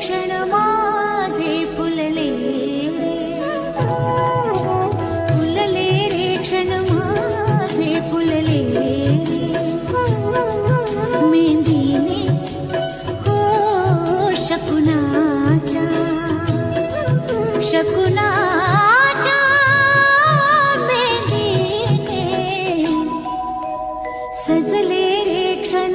क्षण माझे फुलले. फुलले रे क्षण माझे फुलले. मेहंदीने हो शकुनाच्या शकुनाच्या मेहंदीने सजले रे क्षण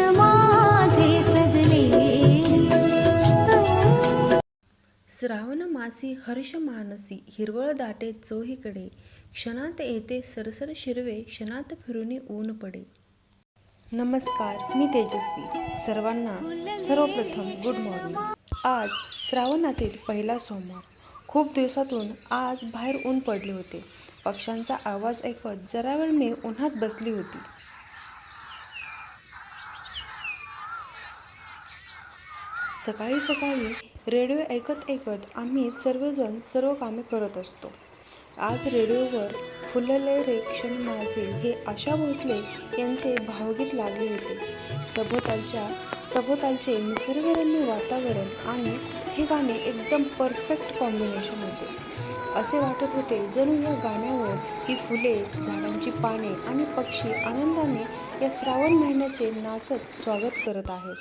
श्रावण मासी हर्ष मानसी हिरवळ दाटे चोहीकडे. क्षणात येते सरसर शिरवे क्षणात फिरून ऊन पडे. नमस्कार मी तेजस्वी. सर्वांना सर्वप्रथम गुड मॉर्निंग आज श्रावणातील पहिला सोमवार. खूप दिवसातून आज बाहेर ऊन पडले होते. पक्ष्यांचा आवाज ऐकत जरा वेळ मी उन्हात बसली होती. सकाळी सकाळी रेडिओ ऐकत ऐकत आम्ही सर्वजण सर्व कामे करत असतो. आज रेडिओवर फुलले रे क्षण माझे हे आशा भोसले यांचे भावगीत लागले होते. सभोवतालच्या सभोवतालचे निसर्गरम्य वातावरण आणि हे गाणे एकदम परफेक्ट कॉम्बिनेशन होते. असे वाटत होते जणू या गाण्यावर ही फुले झाडांची पाने आणि पक्षी आनंदाने या श्रावण महिन्याचे नाचत स्वागत करत आहेत.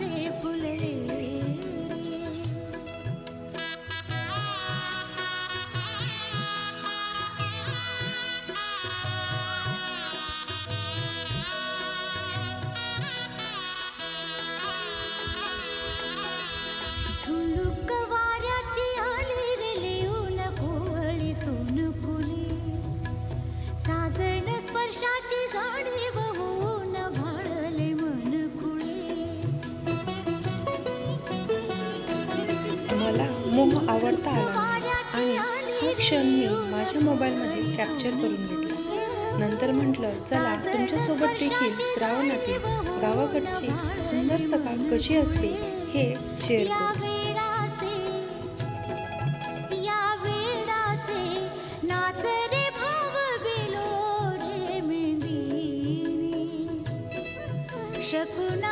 म- रे रोम आवडता आला आणि हा क्षण मी माझ्या मोबाईलमध्ये कॅप्चर करून घेतला. नंतर म्हटलं चला तुमच्यासोबत देखील श्रावणातील गावाकडची सुंदर सकाळ कशी असते हे शेअर करू. शकुना